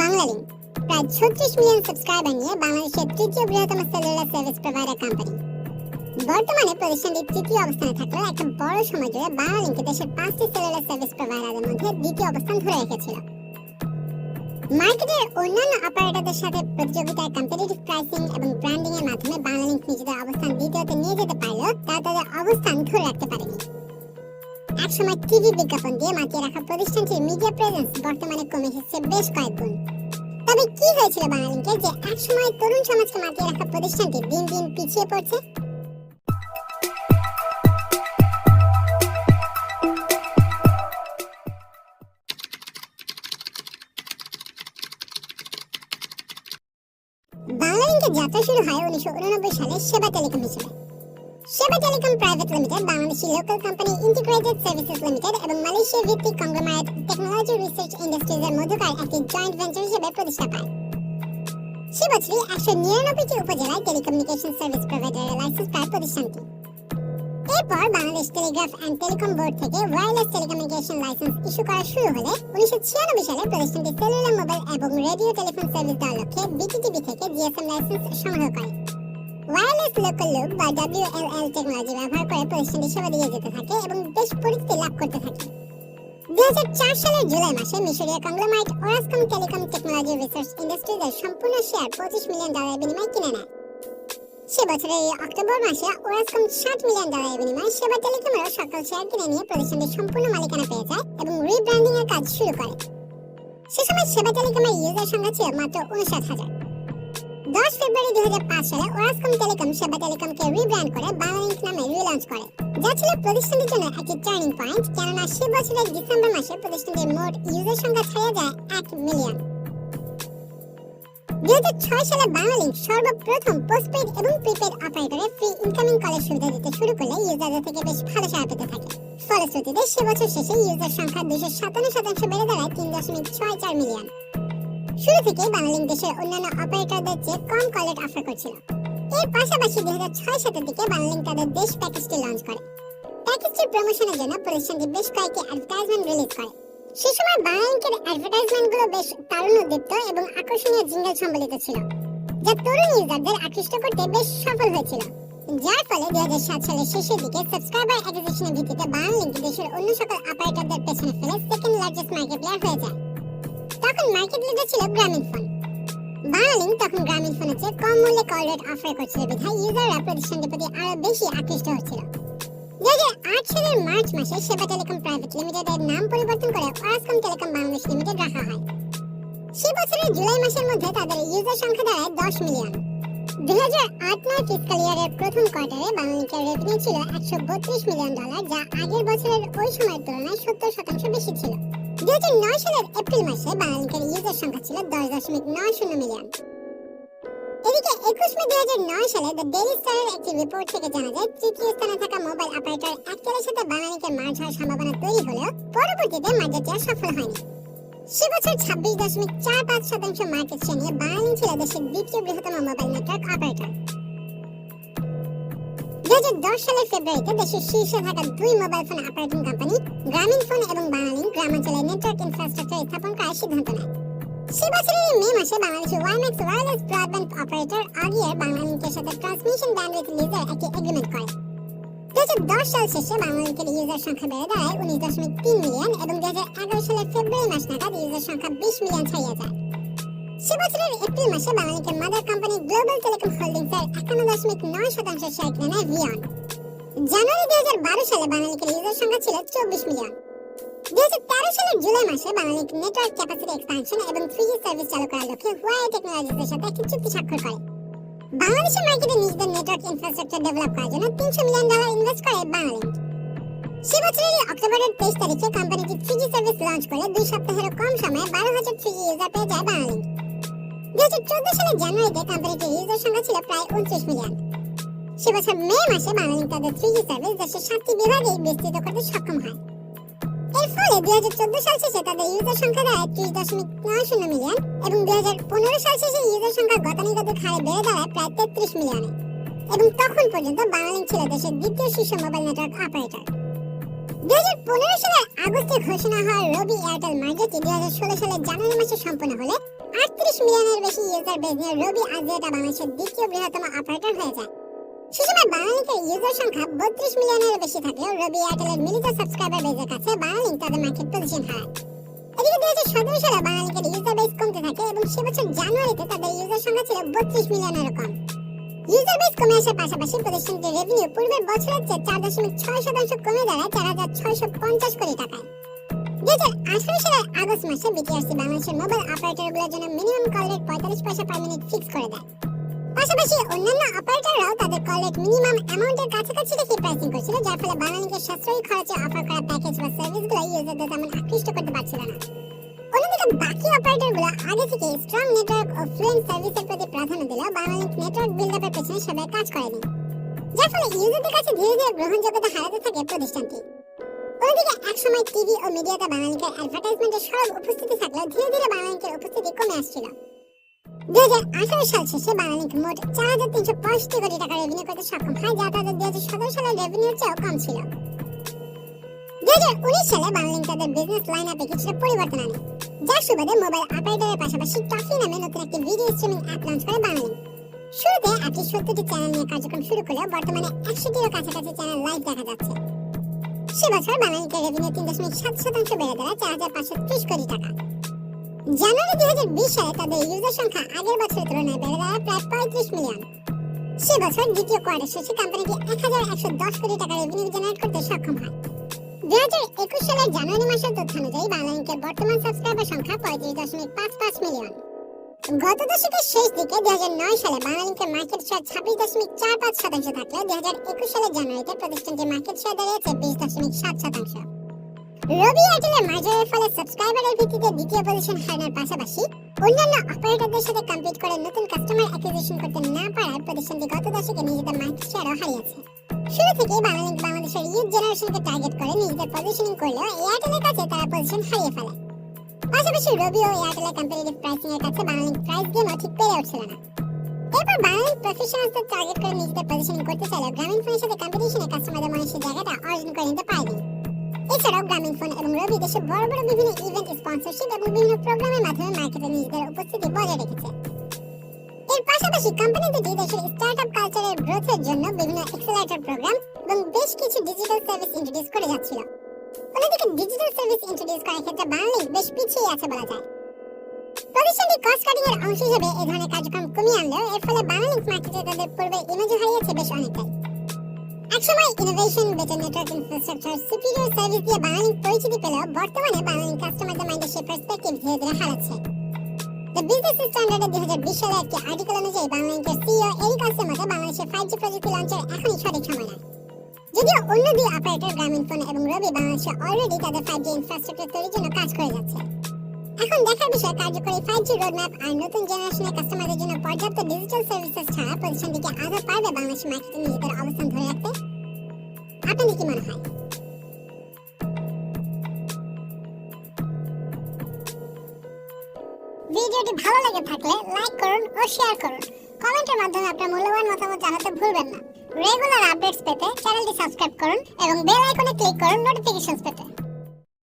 বাংলালিংক প্রায় ছত্রিশ million subscriber নিয়ে বাংলাদেশের তৃতীয় বৃহত্তম সেলুলার সার্ভিস প্রোভাইডার কোম্পানি বর্তমানে প্রতিষ্ঠানটি তৃতীয় অবস্থানে থাকলেও একটা বড় সময় জুড়ে বাংলালিংকে দেশের পাঁচটি সেলুলার সার্ভিস প্রোভাইডারের মধ্যে দ্বিতীয় অবস্থান ধরে রেখেছিল। মার্কেটের অন্যান্য অপারেটরদের সাথে প্রতিযোগিতায় কম্পিটিটিভ প্রাইসিং এবং ব্র্যান্ডিং এর মাধ্যমে বাংলালিংক নিজেদের অবস্থান দ্বিতীয়তে নিয়ে যেতে পারলেও তারা তাদের অবস্থান ধরে রাখতে পারেনি। একসময় টিভি বিজ্ঞাপন দিয়ে মাতিয়ে রাখা প্রতিষ্ঠানটির মিডিয়া প্রেজেন্স বর্তমানে কমে এসেছে বেশ কয়েক গুণ তবে কি হয়েছিল যে তরুণ সমাজকে মাতিয়ে রাখা প্রতিষ্ঠানটি দিন দিন পিছিয়ে পড়ছে? যাত্রা শুরু হয় উনিশশো উননব্বই সালে সেবা টেলিকম হিসেবে। সেবা telecom private limited Bangladeshi local company integrated services limited এবং মালয়েশিয়া ভিত্তিক কংগ্লোমারেট টেকনোলজি রিসার্চ ইন্ডাস্ট্রিজের মধ্যকার একটি জয়েন্ট ভেঞ্চার হিসেবে প্রতিষ্ঠা পায়। সে বছরই একশো নিরানব্বইটি উপজেলায় টেলিকমিউনিকেশন সার্ভিস প্রোভাইডারের লাইসেন্স পায় প্রতিষ্ঠানটি। এরপর Bangladesh telegraph and telecom board থেকে ওয়্যারলেস টেলিকমিউনিকেশন লাইসেন্স ইস্যু করা শুরু হলে উনিশশো ছিয়ানব্বই সালে প্রতিষ্ঠানটি সেলুলার মোবাইল এবং রেডিও টেলিফোন সার্ভিস দেওয়ার লক্ষ্যে বিটিটিভি থেকে জিএসএম লাইসেন্স সংগ্রহ করে। ওয়্যারলেস লোকাল লুপ বা ডাব্লিউএলএল টেকনোলজি ব্যবহার করে প্রতিষ্ঠানটি সেবা দিয়ে যেতে থাকে এবং বেশ পরিচিতি লাভ করতে থাকে। দুই সালের জুলাই মাসে মিশরীয় conglomerate Orascom telecom technology research ইন্ডাস্ট্রিজের সম্পূর্ণ শেয়ার পঁচিশ মিলিয়ন ডলারের বিনিময়ে কিনে নেয়। সে বছরের অক্টোবর মাসে ওরাসকম ষাট মিলিয়ন ডলারের বিনিময়ে সেবা টেলিকমেরও সকল শেয়ার কিনে নিয়ে প্রতিষ্ঠানটি সম্পূর্ণ মালিকানা পেয়ে যায় এবং রিব্র্যান্ডিং এর কাজ শুরু করে। সে সময় সেবা টেলিকমের ইউজার সংখ্যা ছিল মাত্র উনষাট হাজার। দশ ফেব্রুয়ারি দুই হাজার পাঁচ সালে ওরাসকম টেলিকম সেবা টেলিকমকে রিব্র্যান্ড করে বাংলালিংক নামে রিলঞ্চ করে। যা ছিল প্রতিষ্ঠানটির জন্য একটি টার্নিং পয়েন্ট কেননা সে বছরের ডিসেম্বর মাসে প্রতিষ্ঠানটির মোট ইউজার সংখ্যা ছাড়িয়ে যায় এক মিলিয়ন দুই হাজার ছয় সালে বাংলালিংক সর্বপ্রথম পোস্টপেড এবং প্রিপেড অপারেটরে ফ্রি ইনকামিং কলের সুবিধা দিতে শুরু করলে ইউজারদের থেকে বেশ ভালো সাড়া পেতে থাকে। ফলশ্রুতিতে সে বছর শেষে ইউজার সংখ্যা দুশো সাতান্ন শতাংশ বেড়ে দাঁড়ায় তিন দশমিক ছয় চার মিলিয়ন শুরু থেকেই বাংলালিংক দেশের অন্যান্য অপারেটরদের চেয়ে কম কলেট অফার করছিল। এর পাশাপাশি দুই হাজার ছয় সালের দিকে বাংলালিংক তাদের দেশ প্যাকেজটি লঞ্চ করে। প্যাকেজটির প্রমোশনের জন্য প্রতিষ্ঠানটি বেশ কয়েকটি অ্যাডভার্টাইজমেন্ট রিলিজ করে। সে সময় বাংলালিংকের অ্যাডভার্টাইজমেন্টগুলো বেশ তারুণোদ্দীপ্ত এবং আকর্ষণীয় জিঙ্গল সম্বলিত ছিল, যা তরুণ ইউজারদের আকৃষ্ট করতে বেশ সফল হয়েছিল। যার ফলে দুই হাজার সাত সালের শেষের দিকে সাবস্ক্রাইবার অ্যাকুইজিশনের ভিত্তিতে বাংলালিংক দেশের অন্য সকল অপারেটরদের পেছনে ফেলে সেকেন্ড লার্জেস্ট মার্কেট প্লেয়ার হয়ে যায়। মার্কেট লিডার ছিল তখন চেয়ে কম মূল্যে কল রেট অফার করছিল, বিধায় ইউজাররা প্রতিষ্ঠানটির প্রতি আরও বেশি আকৃষ্ট হচ্ছিল। মার্চ মাসে সেবা টেলিকম প্রাইভেট লিমিটেডের নাম পরিবর্তন করে ওরাসকম টেলিকম বাংলাদেশ লিমিটেড রাখা হয়। সে বছরের জুলাই মাসের মধ্যে তাদের ইউজার সংখ্যা দাঁড়ায় দশ মিলিয়ন। দুই হাজার আট নয় ফিসকাল ইয়ারের প্রথম কোয়ার্টারে বাংলালিংকের রেভিনিউ ছিল একশো বত্রিশ মিলিয়ন ডলার, যা আগের বছরের ওই সময়ের তুলনায় সত্তর শতাংশ বেশি ছিল। দুই হাজার নয় সালের এপ্রিল মাসে বাংলালিংকের ইউজার সংখ্যা ছিল দশ দশমিক নয় শূন্য মিলিয়ন এদিকে একুশ মে দুই হাজার নয় সালে দ্য ডেইলি স্টারের একটি রিপোর্ট থেকে জানা যায়, তৃতীয় স্থানে থাকা মোবাইল অপারেটর এয়ারটেলের সাথে বাংলালিংকের মার্জ হওয়ার সম্ভাবনা তৈরি হলেও পরবর্তীতে মার্জারটি আর সফল হয়নি। সে বছর ছাব্বিশ দশমিক চার পাঁচ শতাংশ মার্কেট শেয়ার নিয়ে বাংলালিংক ছিল দেশের দ্বিতীয় বৃহত্তম মোবাইল নেটওয়ার্ক অপারেটর দুই হাজার দশ সালের ফেব্রুয়ারিতে দেশের শীর্ষে থাকা দুই mobile phone operating company Grameen phone এবং বাংলালিংক গ্রামাঞ্চলে নেটওয়ার্ক ইনফ্রাস্ট্রাকচার স্থাপন করার সিদ্ধান্ত নেয়। সে বছরের মে মাসে বাংলাদেশে WiMAX wireless broadband operator Augere বাংলালিংকের সাথে ট্রান্সমিশন ব্যান্ডউইথ লিজের একটি এগ্রিমেন্ট করে। দুই হাজার সাল শেষে বাংলালিংকের ইউজার সংখ্যা বেড়ে দাঁড়ায় উনিশ দশমিক তিন মিলিয়ন এবং দুই হাজার এগারো সালের ফেব্রুয়ারি মাস নাগাদ ইউজার সংখ্যা বিশ মিলিয়ন ছাড়িয়ে যায়। সে বছরের এপ্রিল মাসে বাংলালিংকের মাদার কোম্পানি গ্লোবাল টেলিকম হোল্ডিংসের একান্ন দশমিক নয় শতাংশ শেয়ার কিনে নেয় ভিয়ন জানুয়ারি দুই হাজার বারো সালে বাংলালিংকের ইউজার সংখ্যা ছিল চব্বিশ মিলিয়ন। দুই হাজার তেরো সালের জুলাই মাসে বাংলালিংক নেটওয়ার্ক ক্যাপাসিটি এক্সপানশন এবং থ্রি জি সার্ভিস চালু করার লক্ষ্যে হুয়াই টেকনোলজিসের সাথে একটি চুক্তি স্বাক্ষর করে। বাংলাদেশের মার্কেটে নিজেদের নেটওয়ার্ক ইনফ্রাস্ট্রাকচার ডেভেলপ করার জন্য তিনশো মিলিয়ন ডলার ইনভেস্ট করে বাংলালিংক সে বছরের অক্টোবরের তেইশ তারিখে কোম্পানিটি থ্রি জি সার্ভিস লঞ্চ করে দুই সপ্তাহেরও কম সময়ে বারো হাজার থ্রি জি ইউজার পেয়ে যায় বাংলালিংক দুই হাজার চোদ্দ সালের জানুয়ারিতে কোম্পানিটির ইউজার সংখ্যা ছিল প্রায় উনত্রিশ মিলিয়ন। সে বছর মে মাসে তাদের থ্রি জি সার্ভিস দেশের সাতটি বিভাগেই বিস্তৃত করতে সক্ষম হয়। এর ফলে দুই হাজার চোদ্দ সাল শেষে তাদের ইউজার সংখ্যা দাঁড়ায় ত্রিশ দশমিক নয় শূন্য মিলিয়ন এবং দুই হাজার পনেরো সাল শেষে ইউজার সংখ্যা গতানুগতিক হারে বেড়ে দাঁড়ায় প্রায় তেত্রিশ মিলিয়নে। এবং তখন পর্যন্ত বাংলালিংক ছিল দেশের দ্বিতীয় শীর্ষ মোবাইল নেটওয়ার্ক অপারেটর দুই হাজার পনেরো সালের আগস্টে ঘোষণা হওয়া রবি এয়ারটেল মার্জারটি দুই হাজার ষোলো সালের জানুয়ারি মাসে সম্পন্ন হলে বত্রিশ মিলিয়নের বেশি ইউজার বেজ নিয়ে রবি আজিয়াটা বাংলাদেশের দ্বিতীয় বৃহত্তম অপারেটর হয়ে যায়। সুষমার বাংলালিংকের ইউজার সংখ্যা বত্রিশ মিলিয়নের বেশি থাকলেও রবি এয়ারটেলের মিলিত সাবস্ক্রাইবার বেজের কাছে বাংলালিংক তাদের মার্কেট পজিশন হারায়। এদিকে দুই হাজার সতেরো সালে বাংলালিংকের ইউজার বেস কমতে থাকে এবং সে বছর জানুয়ারিতে তাদের ইউজার সংখ্যা ছিল বত্রিশ মিলিয়নেরও কম। ইউজার বেস কমে আসার পাশাপাশি প্রতিষ্ঠানটির রেভিনিউ পূর্বের বছরের চেয়ে চার দশমিক ছয় শতাংশ কমে দাঁড়ায় চার হাজার ছয়শো পঞ্চাশ কোটি টাকায়। দুই হাজার আঠারো সালের আগস্ট মাসে বিটিআরসি বাংলাদেশের মোবাইল অপারেটরগুলোর জন্য মিনিমাম কল রেট পঁয়তাল্লিশ পয়সা পার মিনিট ফিক্স করে দেয়। পাশাপাশি অন্যান্য অপারেটররাও তাদের কল রেট মিনিমাম অ্যামাউন্টের কাছাকাছি রেখে প্রাইসিং করছিল, যার ফলে বাংলালিংকের সাশ্রয়ী খরচে অফার করা প্যাকেজ বা সার্ভিসগুলো ইউজারদের তেমন আকৃষ্ট করতে পারছিল না। বাকি অপারেটরগুলো আগে থেকে স্ট্রং নেটওয়ার্ক ও ফ্লুয়েন্ট সার্ভিসের প্রতি প্রাধান্য দিলেও বাংলালিংক নেটওয়ার্ক বিল্ড পেছনে সবাই কাজ করেনি। যার ফলে ইউজারদের কাছে ধীরে ধীরে গ্রহণযোগ্যতা হারাতে থাকে প্রতিষ্ঠানটি। অন্যদিকে একসময় টিভি ও মিডিয়াতে বাংলালিংকের অ্যাডভার্টাইজমেন্টের সরব উপস্থিতি থাকলেও ধীরে ধীরে বাংলালিংকের উপস্থিতি কমে আসছিল। দুই হাজার আঠারো সাল শেষে বাংলালিংক মোট চার হাজার তিনশো পঁয়ষট্টি কোটি টাকা রেভিনিউ করতে সক্ষম হয় যা তাদের দুই হাজার সতেরো সালের রেভিনিউর চেয়েও কম ছিল। দুই হাজার উনিশ সালে বাংলালিংক তাদের বিজনেস লাইন আপে কিছুটা পরিবর্তন আনে। যার সুবাদে মোবাইল অপারেটরের পাশাপাশি টফি নামে নতুন একটি ভিডিও স্ট্রিমিং অ্যাপ লঞ্চ করে বাংলালিংক শুরুতে অ্যাপটি সত্তরটি চ্যানেল নিয়ে কার্যক্রম শুরু করলেও বর্তমানে একশোটিরও কাছাকাছি চ্যানেল লাইভ দেখা যাচ্ছে। সে বছর বাংলালিংকের রেভিনিউ তিন দশমিক সাত শতাংশ বেড়ে দাঁড়ায় চার হাজার পাঁচশো ত্রিশ কোটি টাকা। জানুয়ারি দুই হাজার বিশ সালে তাদের ইউজার সংখ্যা আগের বছরের তুলনায় বেড়ে দাঁড়ায় প্রায় পঁয়ত্রিশ মিলিয়ন সে বছর দ্বিতীয় কোয়ার্টার শেষে কোম্পানিটি এক হাজার একশো দশ কোটি টাকা রেভিনিউ জেনারেট করতে সক্ষম হয়। দুই হাজার একুশ সালের জানুয়ারি মাসের তথ্য অনুযায়ী বাংলালিংকের বর্তমান সাবস্ক্রাইবার সংখ্যা পঁয়ত্রিশ দশমিক পাঁচ পাঁচ মিলিয়ন। গত দশকের শেষ দিকে দুই হাজার নয় সালে বাংলালিংকের মার্কেট শেয়ার ছাব্বিশ দশমিক চার পাঁচ শতাংশ থাকলে দুই হাজার একুশ সালের জানুয়ারিতে প্রতিষ্ঠানটির মার্কেট শেয়ার দাঁড়িয়েছে বিশ দশমিক সাত শতাংশ। রবি এয়ারটেলের মার্জারের ফলে সাবস্ক্রাইবারের ভিত্তিতে দ্বিতীয় পজিশন হারানোর পাশাপাশি অন্যান্য অপারেটরদের সাথে কম্পিট করে নতুন কাস্টমার অ্যাকুইজিশন করতে না পারায় প্রতিষ্ঠানটি গত দশকে নিজেদের মার্কেট শেয়ারও হারিয়েছে। শুরু থেকেই বাংলালিংক বাংলাদেশের ইউথ জেনারেশনকে টার্গেট করে নিজেদের পজিশনিং করলেও এয়ারটেলের কাছে তারা পজিশন হারিয়ে ফেলে। পাশাপাশি রবি ও এয়ারটেলের কম্পিটিটিভ প্রাইসিং এর কাছে বাংলালিংক প্রাইস গেমও ঠিক পেরে উঠছিল না। এরপর বাংলালিংক প্রফেশনালসদের টার্গেট করে নিজেদের পজিশনিং করতে চাইলেও গ্রামীণ ফোনের সাথে কম্পিটিশনে কাস্টমারদের মনে সেই জায়গাটা অর্জন করে নিতে পারেনি। এছাড়াও গ্রামীণ ফোন এবং রবি দেশে বড় বড় বিভিন্ন ইভেন্ট স্পন্সরশিপ এবং বিভিন্ন প্রোগ্রামের মাধ্যমে মার্কেটে নিজেদের উপস্থিতি বজায় রেখেছে। এর পাশাপাশি কোম্পানি দুটি দেশের স্টার্টআপ কালচারের গ্রোথের জন্য বিভিন্ন এক্সেলারেটর প্রোগ্রাম এবং বেশ কিছু ডিজিটাল সার্ভিস ইন্ট্রোডিউস করে যাচ্ছিল। অন্যদিকে ডিজিটাল সার্ভিস ইন্ট্রোডিউস করার ক্ষেত্রে বাংলালিংক বেশ পিছিয়ে আছে বলা যায়। প্রতিষ্ঠানটি কস্ট কাটিং এর অংশ হিসেবে এই ধরনের কার্যক্রম কমিয়ে আনলেও এর ফলে বাংলালিংক মার্কেটে তাদের পূর্বের ইমেজ হারিয়েছে বেশ অনেকটাই। একসময় innovation better network infrastructure superior service দিয়ে বাংলালিংক পরিচিতি পেলেও বর্তমানে বাংলালিংক কাস্টমারদের মাইন্ডে সেই পার্সপেক্টিভ ধীরে ধীরে হারাচ্ছে। দ্য বিজনেস স্ট্যান্ডার্ডে দুই হাজার বিশ সালে একটি আর্টিকেল অনুযায়ী বাংলালিংকের সিইও এরিক মতে বাংলাদেশে ফাইভ জি প্রযুক্তি লঞ্চের এখনই সঠিক সময় নয় যদিও অন্য দুই অপারেটর গ্রামীণ ফোন এবং রবি বাংলাদেশে অলরেডি তাদের ফাইভ জি ইনফ্রাস্ট্রাকচার তৈরির জন্য কাজ করে যাচ্ছে। এখন দেখার বিষয় কার্যকরী ফাইভ জি রোডম্যাপ আর নতুন জেনারেশনের কাস্টমারদের জন্য পর্যাপ্ত ডিজিটাল সার্ভিসেস ছাড়া প্রতিষ্ঠানটিকে আদৌ পারবে বাংলাদেশের মার্কেটে নিজেদের অবস্থান ধরে রাখতে? আপনাদের কি মনে হয়? ভিডিওটি ভালো লেগে থাকলে লাইক করুন ও শেয়ার করুন। কমেন্টের মাধ্যমে আপনার মূল্যবান মতামত জানাতে ভুলবেন না। রেগুলার আপডেটস পেতে চ্যানেলটি সাবস্ক্রাইব করুন এবং বেল আইকনে ক্লিক করুন নোটিফিকেশনস পেতে।